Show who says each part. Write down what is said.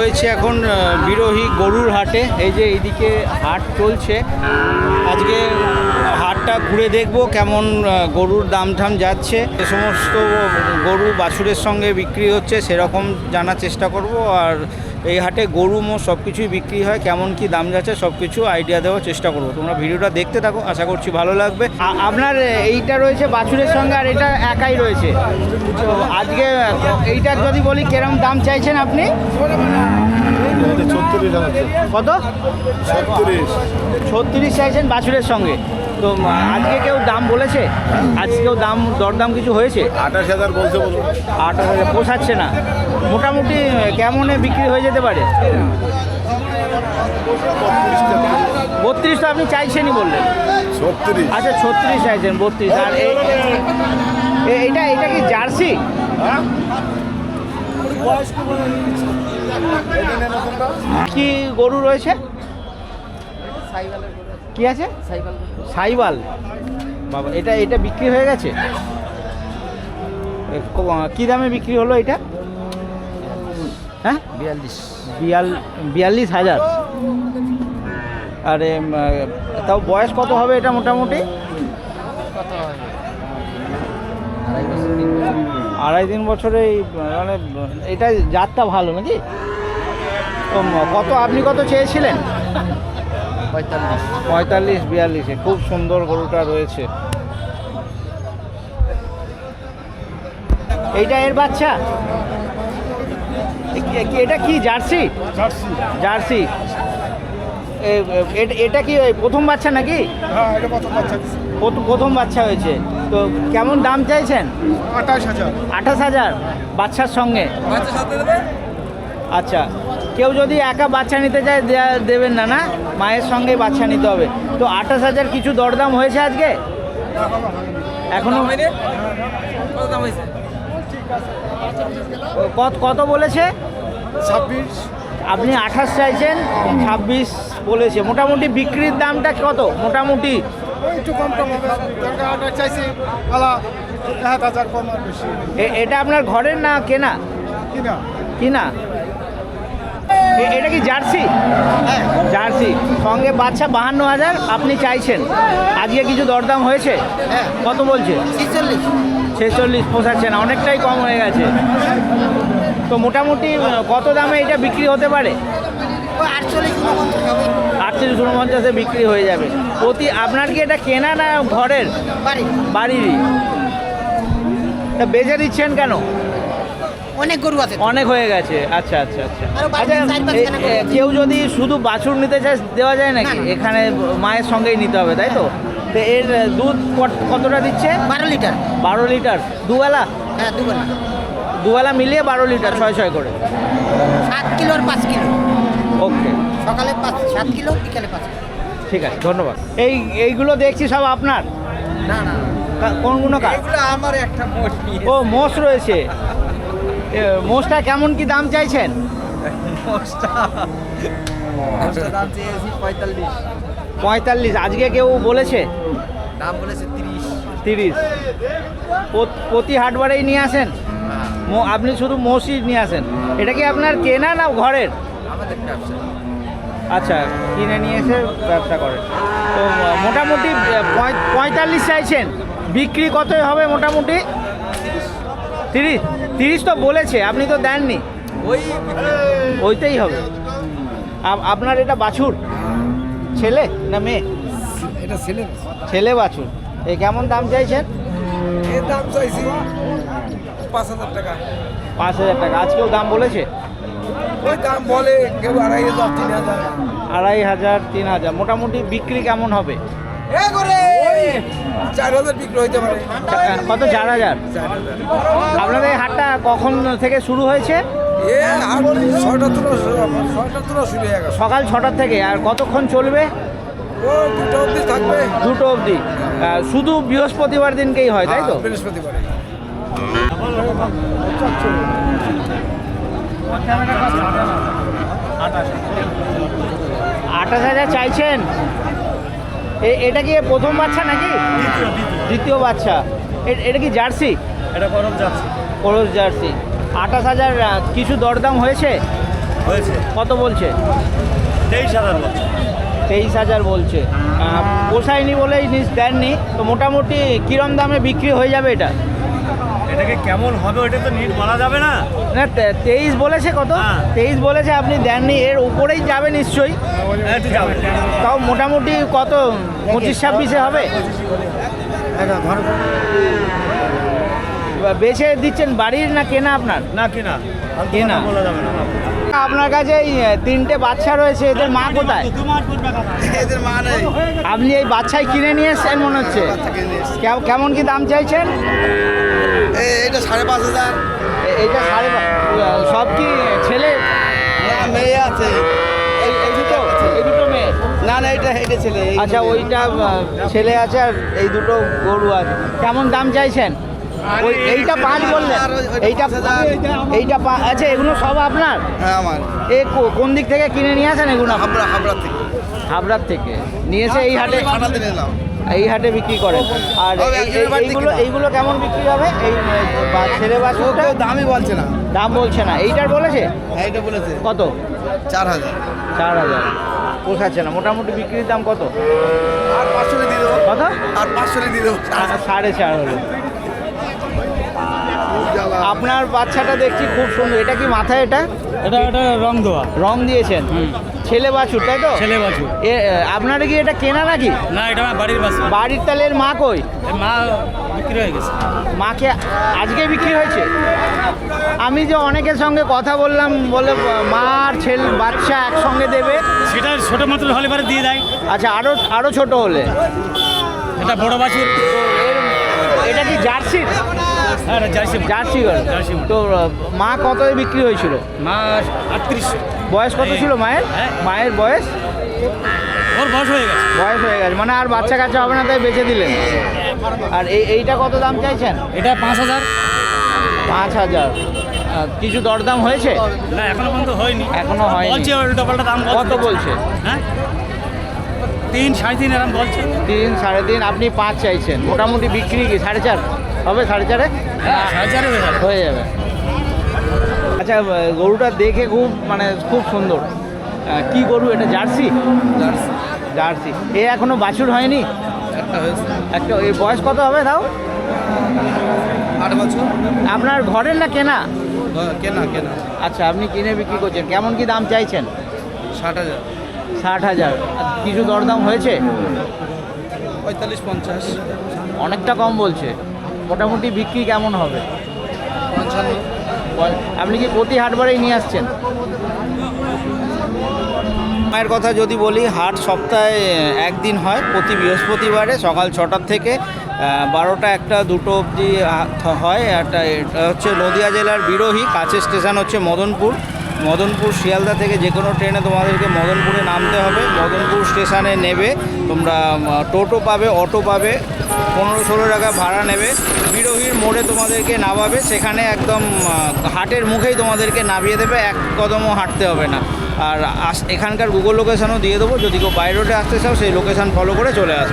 Speaker 1: রয়েছে এখন বিরোহী গরুর হাটে। এই যে এইদিকে হাট চলছে। আজকে হাটটা ঘুরে দেখব কেমন গরুর দাম ঠাম যাচ্ছে। যে সমস্ত গরু বাছুরের সঙ্গে বিক্রি হচ্ছে, সেরকম জানার চেষ্টা করব। আর এই হাটে গরু মো সব কিছুই বিক্রি হয় কেমন কি দাম যাচ্ছে সব কিছু আইডিয়া দেওয়ার চেষ্টা করব। তোমরা ভিডিওটা দেখতে থাকো আশা করছি ভালো লাগবে। আপনার এইটা রয়েছে বাছুরের সঙ্গে আর এটা একাই রয়েছে। তো আজকে এইটার যদি বলি কেরম দাম চাইছেন আপনি? কত?
Speaker 2: ছত্রিশ।
Speaker 1: ছত্রিশ চাইছেন বাছুরের সঙ্গে। তো আজকে কেউ দাম বলেছে? আজকে কেউ দাম দরদাম কিছু হয়েছে?
Speaker 2: আঠাশ হাজার বলছে বলুন।
Speaker 1: আট হাজার পোষাচ্ছে না। মোটামুটি কেমনে বিক্রি হয়ে যেতে পারে? বত্রিশ তো আপনি চাইছেনই বললেন।
Speaker 2: ছত্রিশ।
Speaker 1: আচ্ছা ছত্রিশ চাইছেন বত্রিশ। আর এই এ- এইটা এটা কি জার্সি? কি গরু রয়েছে? কি আছে? সাইবাল বাবা এটা এটা বিক্রি হয়ে গেছে? ক- দামে বিক্রি হলো এটা? হ্যাঁ?
Speaker 3: বিয়াল্লিশ।
Speaker 1: বিয়াল বিয়াল্লিশ হাজার। আরে তাও বয়স কত হবে এটা মোটামুটি?
Speaker 3: কত হবে? আড়াই বছর। তিন বছর।
Speaker 1: মানে এটা জাতটা ভালো নাকি? তো কত আপনি কত চেয়েছিলেন?
Speaker 3: পঁয়তাল্লিশ।
Speaker 1: বিয়াল্লিশে। খুব সুন্দর গরুটা রয়েছে। এইটা এর বাচ্চা? এটা কি জার্সি?
Speaker 2: জার্সি।
Speaker 1: এটা কি ওই প্রথম বাচ্চা নাকি?
Speaker 2: হ্যাঁ
Speaker 1: প্রথম বাচ্চা। হয়েছে। তো কেমন দাম চাইছেন?
Speaker 2: আঠাশ হাজার।
Speaker 1: আঠাশ হাজার বাচ্চার সঙ্গে। আচ্ছা কেউ যদি একা বাচ্চা নিতে চায় দেয়া- দেবেন না না? মায়ের সঙ্গে বাচ্চা নিতে হবে। তো আঠাশ হাজার কিছু দরদাম হয়েছে আজকে? এখনও? কত কত বলেছে?
Speaker 2: ছাব্বিশ।
Speaker 1: আপনি আঠাশ চাইছেন ছাব্বিশ বলেছে। মোটামুটি বিক্রির দামটা কত? মোটামুটি।
Speaker 2: একটু কম কম হবে। চাইছি
Speaker 1: এটা আপনার ঘরের না কেনা।
Speaker 2: কিনা?
Speaker 1: এটা কি জার্সি? জার্সি। সঙ্গে বাচ্চা বাহান্ন হাজার আপনি চাইছেন। আজকে কিছু দরদাম হয়েছে? কত বলছে?
Speaker 3: ছিচল্লিশ।
Speaker 1: পোষাচ্ছে না অনেকটাই কম হয়ে গেছে। তো মোটামুটি কত দামে এটা বিক্রি হতে পারে?
Speaker 3: আটচল্লিশ উনপঞ্চাশ
Speaker 1: বিক্রি হয়ে যাবে। প্রতি আপনার কি এটা কেনা না ঘরের?
Speaker 3: বাড়ি
Speaker 1: বাড়িরই। তা বেচে দিচ্ছেন কেন?
Speaker 3: অনেক গরু আছে
Speaker 1: অনেক হয়ে গেছে। আচ্ছা আচ্ছা আচ্ছা। আচ্ছা। কেউ যদি শুধু বাছুর নিতে চায় দেওয়া যায় নাকি। এখানে মায়ের সঙ্গেই নিতে হবে তাই তো? তো এর দুধ কতটা দিচ্ছে?
Speaker 3: বারো লিটার।
Speaker 1: বারো লিটার। দুবেলা?
Speaker 3: হ্যাঁ দুবার
Speaker 1: দুবেলা মিলিয়ে বারো লিটার ছয় ছয় করে।
Speaker 3: সাত কিলো আর পাঁচ কিলো।
Speaker 1: ওকে।
Speaker 3: সকালে পাঁচ সাত কিলো বিকালে পাঁচ কিলো।
Speaker 1: ঠিক আছে ধন্যবাদ। এই এইগুলো দেখছি সব আপনার?
Speaker 3: না না।
Speaker 1: কা- কোনগুলো কার?
Speaker 3: এগুলো আমার একটা নিয়ে
Speaker 1: ও মোষ রয়েছে। মোষটা কেমন কি দাম চাইছেন?
Speaker 3: পঁয়তাল্লিশ।
Speaker 1: আজকে কেউ বলেছে?
Speaker 3: দাম বলেছে তিরিশ।
Speaker 1: তিরিশ। প্রতি হাটবারেই নিয়ে আসেন? মো- আপনি শুধু মোষই নিয়ে আসেন। এটা কি আপনার কেনা না ঘরের?
Speaker 3: আমাদের ব্যবসা।
Speaker 1: আচ্ছা কিনে নিয়ে এসে ব্যবসা করেন। তো মোটামুটি পঁয়তাল্লিশ চাইছেন। বিক্রি কতই হবে মোটামুটি? তিরিশ? তিরিশ তো বলেছে আপনি তো দেননি।
Speaker 3: ওই
Speaker 1: ওইটাই হবে। আপনার এটা বাছুর? ছেলে না মেয়ে?
Speaker 2: এটা ছেলে।
Speaker 1: ছেলে বাছুর। এই কেমন দাম চাইছেন?
Speaker 2: এর দাম চাইছি পাঁচ হাজার টাকা।
Speaker 1: পাঁচ হাজার টাকা। আজকেও দাম বলেছে?
Speaker 2: ওই দাম বলে কেউ আড়াই হাজার তিন হাজার।
Speaker 1: আড়াই হাজার তিন হাজার। মোটামুটি বিক্রি কেমন হবে?
Speaker 2: ওই চার হাজার বিক্রি হইতে পারে।
Speaker 1: কত? চার হাজার? আপনাদের এই হাটটা কখন থেকে শুরু হয়েছে?
Speaker 2: হয়ে
Speaker 1: সকাল ছটার থেকে আর কতক্ষণ চলবে?
Speaker 2: দুটো অবধি থাকবে।
Speaker 1: দুটো অবধি। শুধু বৃহস্পতিবার দিনকেই হয় তাই তো?
Speaker 2: হ্যাঁ, বৃহস্পতিবারে।
Speaker 1: আঠাশ হাজার চাইছেন? এটা কি প্রথম বাচ্চা নাকি? দ্বিতীয় বাচ্চা। এটা কি জার্সি?
Speaker 2: এটা গরম জার্সি।
Speaker 1: করস জার্সি। আঠাশ হাজার কিছু দরদাম হয়েছে?
Speaker 4: হয়েছে।
Speaker 1: কত বলছে?
Speaker 4: তেইশ হাজার বলছে।
Speaker 1: তেইশ হাজার বলছে। পোষায়নি বলেই নিজ দেননি। তো মোটামুটি কিরম দামে বিক্রি হয়ে যাবে এটা?
Speaker 4: এটাকে কেমন হবে ওটা তো নিট বলা যাবে না।
Speaker 1: না তেইশ বলেছে কত?
Speaker 4: হ্যাঁ।
Speaker 1: তেইশ বলেছে আপনি দেননি। এর উপরেই যাবে নিশ্চয়ই। তাও মোটামুটি কত? পঁচিশ ছাব্বিশে হবে? বেছে দিচ্ছেন বাড়ির না কেনা আপনার?
Speaker 4: না কিনা।
Speaker 1: কেনা।
Speaker 4: বলা যাবে না?
Speaker 1: আপনার কাছে এই তিনটে বাচ্চা রয়েছে এদের মা কোথায়?
Speaker 2: এদের মা নেই।
Speaker 1: আপনি এই বাচ্চাই কিনে নিয়ে এসছেন মনে হচ্ছে? কেম- কেমন কি দাম চাইছেন?
Speaker 2: এইটা সাড়ে পাঁচ হাজার।
Speaker 1: এ- এইটা সাড়ে সব কি ছেলে?
Speaker 2: মেয়ে আছে। না না এটা এটা ছেলে
Speaker 1: আচ্ছা ওইটা ছেলে আছে আর এই দুটো গরু আছে। কেমন দাম চাইছেন? ওই এইটা পাঁচ বললেন এইটা এইটা আচ্ছা এগুলো সব আপনার?
Speaker 2: হ্যাঁ আমার।
Speaker 1: এ কোন দিক থেকে কিনে নিয়ে আসেন এগুলো?
Speaker 2: হাবড়া হাবড়া থেকে।
Speaker 1: হাবড়ার থেকে। নিয়ে এসে এই হাটে
Speaker 2: নিলাম
Speaker 1: এই হাটে বিক্রি করেন। আর এইগুলো এইগুলো কেমন বিক্রি হবে? এই ছেলে বাছুরটা
Speaker 2: দামই বলছে না।
Speaker 1: দাম বলছে না। এইটার বলেছে?
Speaker 2: হ্যাঁ বলেছে।
Speaker 1: কত?
Speaker 2: চার হাজার।
Speaker 1: চার হাজার। পোষাচ্ছে না। মোটামুটি বিক্রির দাম কত?
Speaker 2: আর পাঁচশো দিয়ে দেবো।
Speaker 1: কত?
Speaker 2: আর পাঁচশো দিয়ে দেবো।
Speaker 1: সাড়ে চার হলো।
Speaker 2: জ্বালা।
Speaker 1: আপনার বাচ্চাটা দেখছি খুব সুন্দর। এটা কি মাথায় এটা?
Speaker 4: এটা এটা রং দেওয়া।
Speaker 1: রং দিয়েছেন। ছেলে বাছুর তাই তো?
Speaker 4: ছেলে বাছুর।
Speaker 1: এ আপনার কি এটা কেনা নাকি?
Speaker 4: না এটা আমার বাড়ির বাস
Speaker 1: বাড়ির তালের মা কই?
Speaker 4: মা বিক্রি হয়ে গেছে।
Speaker 1: মাকে আজকে বিক্রি হয়েছে? আমি যে অনেকের সঙ্গে কথা বললাম বলে মা আর ছেলে বাচ্চা একসঙ্গে দেবে।
Speaker 4: সেটা ছোট মাত্র হলে পরে দিয়ে দেয়।
Speaker 1: আচ্ছা আরও আরও ছোট হলে?
Speaker 4: এটা বড় বাছুর।
Speaker 1: এটা কি জার্সি?
Speaker 4: হ্যাঁ জার্সি
Speaker 1: জার্সি গরু।
Speaker 4: জার্সি
Speaker 1: তো মা কত বিক্রি হয়েছিল?
Speaker 4: মা আটত্রিশ।
Speaker 1: বয়স কত ছিল মায়ের?
Speaker 4: হ্যাঁ।
Speaker 1: মায়ের বয়স?
Speaker 4: ওর বয়স হয়ে গেছে।
Speaker 1: বয়স হয়ে গেছে। মানে আর বাচ্চা কাচ্চা হবে না তাই বেঁচে দিলেন। আর এই এইটা কত দাম চাইছেন?
Speaker 4: এটা পাঁচ হাজার।
Speaker 1: পাঁচ হাজার। কিছু দরদাম হয়েছে?
Speaker 4: না এখনও পর্যন্ত হয়নি।
Speaker 1: এখনও হয়নি।
Speaker 4: বলছে ডবলটা দাম
Speaker 1: কত বলছে?
Speaker 4: হ্যাঁ? তিন সাড়ে তিন এরকম বলছে।
Speaker 1: তিন সাড়ে তিন আপনি পাঁচ চাইছেন। মোটামুটি বিক্রি কি? সাড়ে চার? হবে সাড়ে চারে?
Speaker 4: হ্যাঁ হয়ে যাবে।
Speaker 1: হয়ে আচ্ছা গরুটা দেখে খুব মানে খুব সুন্দর। কি গরু এটা জার্সি? জার্সি। এ এখনও বাছুর হয়নি?
Speaker 2: একটা
Speaker 1: এই বয়স কত হবে তাও?
Speaker 2: আট বছর।
Speaker 1: আপনার ঘরের না কেনা?
Speaker 2: হ্যাঁ, কেনা কেনা।
Speaker 1: আচ্ছা আপনি কিনে বিক্রি করছেন। কেমন কি দাম চাইছেন?
Speaker 2: ষাট হাজার।
Speaker 1: ষাট হাজার। কিছু দরদাম হয়েছে?
Speaker 2: পঁয়তাল্লিশ পঞ্চাশ।
Speaker 1: অনেকটা কম বলছে। মোটামুটি বিক্রি কেমন হবে? আপনি কি প্রতি হাটবারেই নিয়ে আসছেন? মায়ের কথা যদি বলি, হাট সপ্তাহে একদিন হয়, প্রতি বৃহস্পতিবারে সকাল ছটার থেকে বারোটা একটা, দুটো অবধি হয়। একটা হচ্ছে নদিয়া জেলার বিরোহী কাছের স্টেশন হচ্ছে মদনপুর। মদনপুর শিয়ালদা থেকে যে কোনো ট্রেনে তোমাদেরকে মদনপুরে নামতে হবে। মদনপুর স্টেশনে নেবে, তোমরা টোটো পাবে, অটো পাবে, পনেরো ষোলো টাকা ভাড়া নেবে। বিরোহীর মোড়ে তোমাদেরকে নামাবে, সেখানে একদম হাটের মুখেই তোমাদেরকে নামিয়ে দেবে, এক কদমও হাঁটতে হবে না। আর এখানকার গুগল লোকেশনও দিয়ে দেবো, যদি কেউ বাই রোডে আসতে চাও, সেই লোকেশান ফলো করে চলে আসবে।